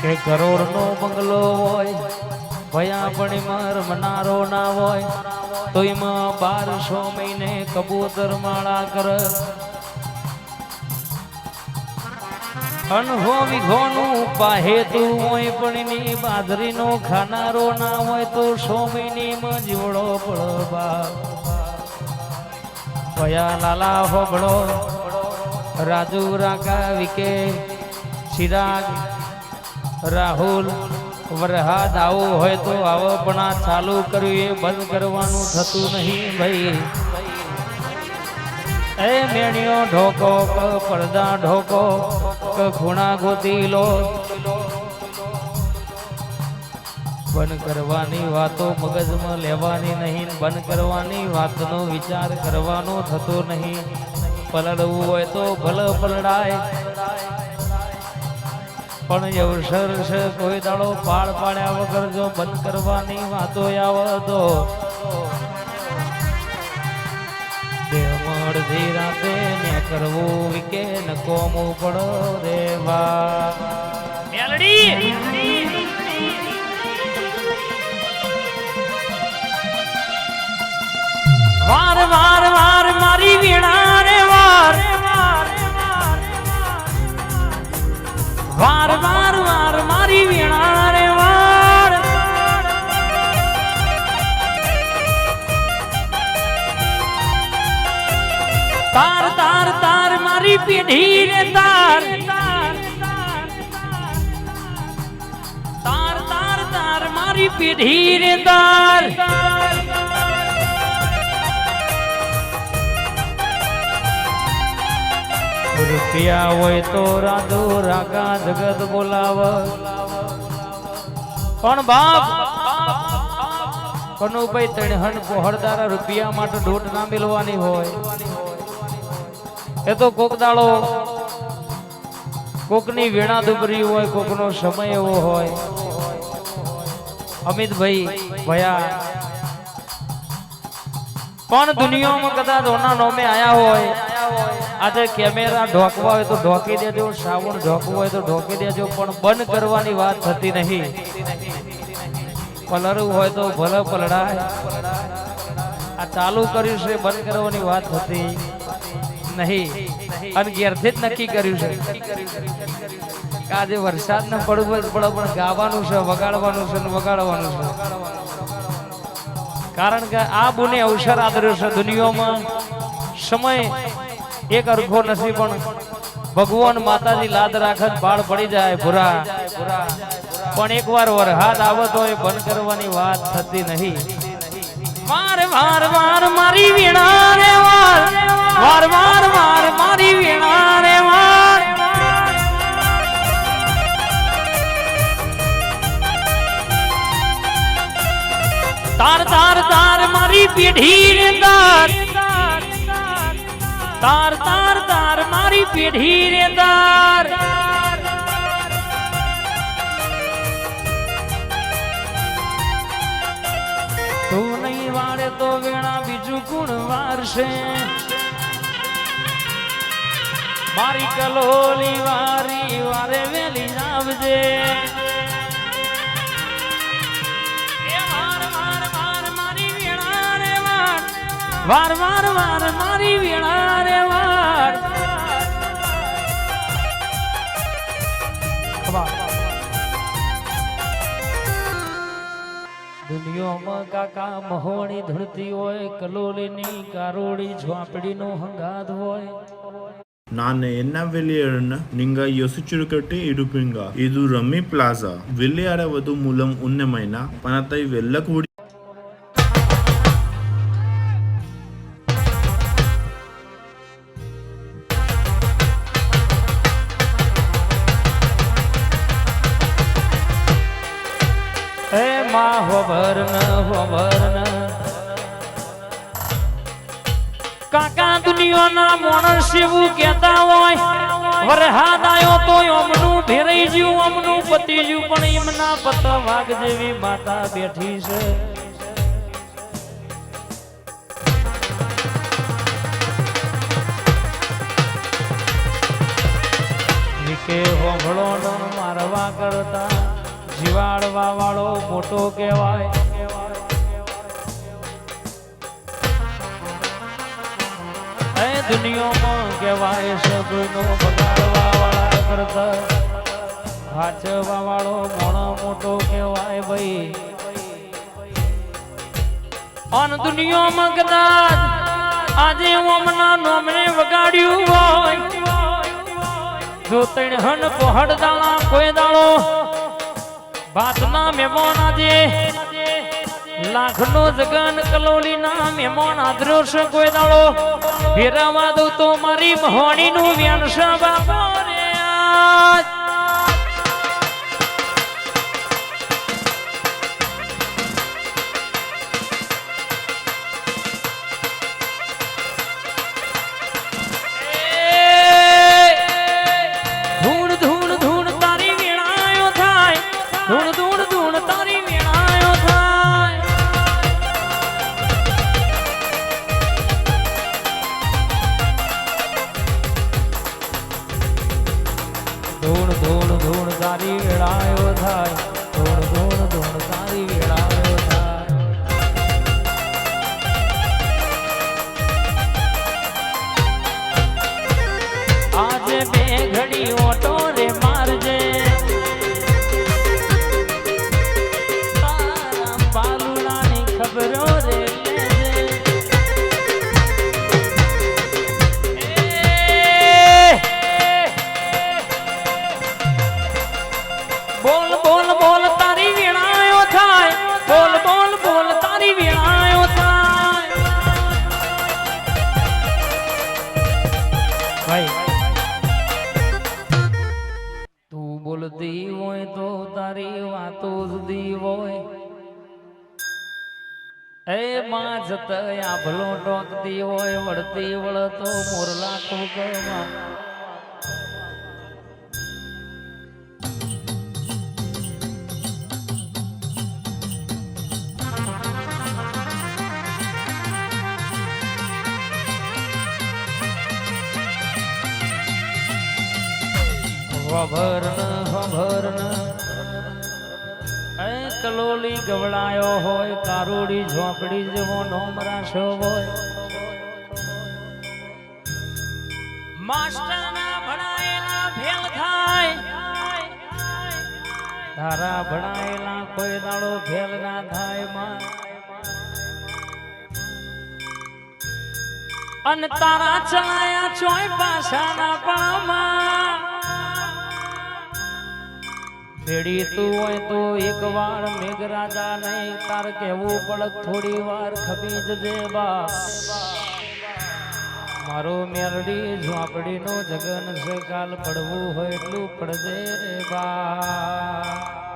કે કરોડ નો બંગલો હોય ભયા પણ માર મનારો ના હોય, તો એમાં બારસો મહિને કબૂતર માળા કર. અનહો વિઘોનું પાહેતું હોય, પણ એની બાજરીનો ખાનારો ના હોય, તો સો મહિનેમાં જીવડો પડબા ભયા લાલા હોબળો, રાજુ રાકા વિકે, ચિરાગ રાહુલ, વરહાદ આવું હોય તો આવો, પણ આ ચાલુ કર્યું, એ બંધ કરવાનું થતું નહીં ભાઈ. એ મેણિયો ઢોકો, ક પડદા ઢોકો ખૂણા ગોતી લો બંધ કરવાની વાતો મગજમાં લેવાની નહીં, બંધ કરવાની વાતનો વિચાર કરવાનો થતો નહીં. પલળવું હોય તો ભલે પલળાય. પણ અવસર છે, કોઈ દાડો પાળ પાડ્યા વગર જો બંધ કરવાની વાતો આવે તો દેહમળથી રાતે ને કરવું વિકે ન કોમું પડો રે મેલડી! તાર તાર તાર મારી પેઢી રે તાર. તાર તાર તાર મારી પેઢી રે તાર. રૂપિયા હોય તો રાધો રાગા જગત બોલાવ. પણ બાપ કનુભાઈ તણહન પહોળદારા રૂપિયા માટે ઢોટ ના મેળવાની હોય. એ તો કોક દાડો કોકની વીણા દુબરી હોય, કોકનો સમય એવો હોય. અમિતભાઈ ભયા. પણ દુનિયામાં કદાચ ઓના નોમે આયા હોય, આજે કેમેરા ઢોકવા હોય તો ઢોકી દેજો શ્રાવણ ઢોકવું હોય તો ઢોકી દેજો, પણ બંધ કરવાની વાત થતી નહીં. પલરવું હોય તો ભલે પલડાય. આ ચાલુ કર્યું છે, બંધ કરવાની વાત થતી. નહીં. અને ઘેરથી જ નક્કી કર્યું છે. આજે વરસાદ ન પડવું પડે પણ ગાવાનું છે, વગાડવાનું છે ને વગાડવાનું છે. કારણ કે આ બુને અવસર આદર્યો છે દુનિયામાં. સમય એક અરખો નથી, પણ ભગવાન માતાજી લાદ રાખત બાળ પડી જાય ભૂરા. પણ એકવાર વરહાદ આવત હોય, બંધ કરવાની વાત થતી નહીં. મારે વાર વાર મારી વીણા રે, વાર વાર વાર વાર, મારી વીણા રે વાર. તાર તાર તાર, મારી પેઢી રે તાર. તાર તાર તાર, મારી પેઢી રે તાર. તું નહીં વાળે તો વેણા બીજું ગુણ વારશે. મારી કલોલી વારી વારે વેલી આવજે વાર વાર વાર મારી વેણા રે વાર. દુનિયામાં કાકા મહોણી ધૂળતી હોય, કલોલીની કારોડી ઝોપડીનો હંગાત હોય. நான் என்ன விளையாடுன்னு நீங்க யோசிச்சிருக்கிட்டே இருப்பீங்க. இது ரம்மி பிளாசா. விளையாடுவது மூலம் உண்மைனா பணத்தை வெல்லக்கூடிய હોબર ન હોબર ન કાકા દુનિયાના માણસ એવું કહેતા હોય. વરહાદ આવ્યો તો અમનું ભેરાઈ જ્યું, અમનું પતી જ્યું, પણ એમના પત વાઘ જેવી માતા બેઠી છે. કે હોભળો મારવા કરતા, જીવાડવા વાળો મોટો કહેવાય. દુનિયામાં કહેવાય સબનો બગાડવા વાળા કરતા. વાંચવા વાળો મોણો મોટો કહેવાય ભાઈ. અન દુનિયામાં કદાચ આજે ઓમના નોમને વગાડ્યું હોય. જો તણ હન પહોડ દાણા કોઈ દાણો, ભાતના મહેમાન આજે લાખનો જગન કલોલીના મહેમાન આદર્યો છે કોઈ દાડો. ફેરાવા દઉં તો મારી મહોણીનું વ્યાન છે બાપા રે તારીળા માં જતયા ભલો હોય વળતી વળતો મોરલા ટોકમાં વભરન કલોલી ગવડાયો હોય, કારોડી ઝોપડી જેવો નોમરાશો હોય. માસ્ટરના ભણાયેલા ફેલ થાય. તારા ભણાયેલા કોઈ દાડો ફેલ ના થાયમાં. અને તારા ચલાયા ચોય પાછાના પામાં ભેડી તું હોય તો એક વાર મેઘરાજા નહીં, તાર કેવું પડક થોડી વાર ખબી જજે બા. મારો મેરડી ઝોપડીનો જગન છે, કાલ પડવું હોય એટલું પડજે રે બા.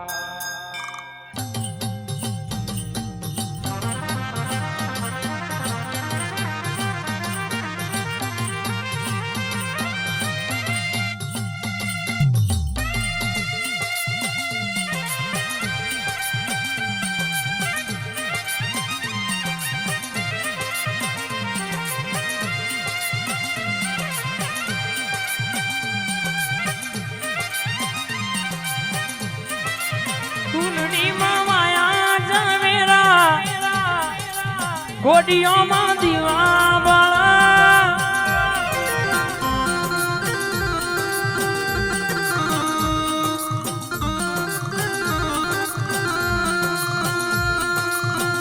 ગોડીઓમાં દીવા બાળા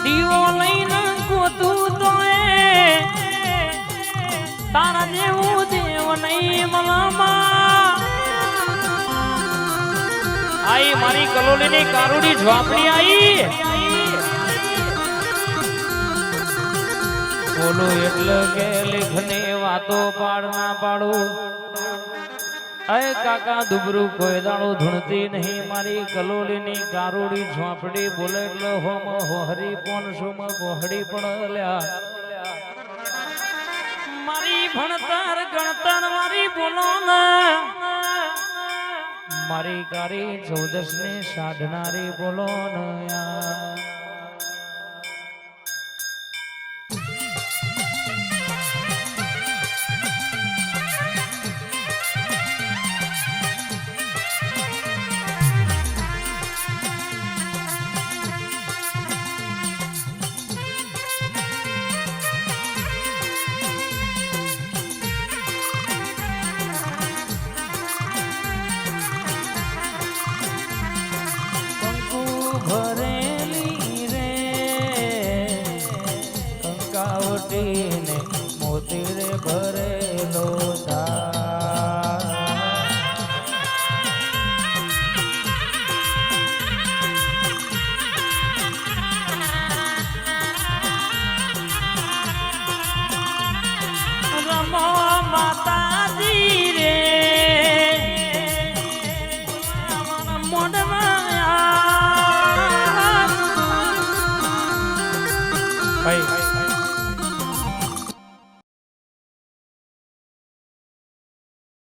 દીવો લઈને ગોતું એ. તારા જેવું દેવ નહીં મલામાં આઈ મારી કલોલીની કારુડી ઝોપડી આઈ. બોલો એટલે કે લેખની વાતો પાડ ના પાડું. અય કાકા દુબરું કોઈ દાડો ધૂણતી નહીં. મારી કલોલીની કારોડી ઝોંપડી બોલે એટલે હોમ હોહરી પણ સુમ ગોહડી પણ લ્યા. મારી ભણતર ગણતર મારી બોલો ને. મારી કારી ચૌદસ ને સાધનારી બોલો ને યાર. ભરેલી રે. કંકાવટીને મોતી રે ભરે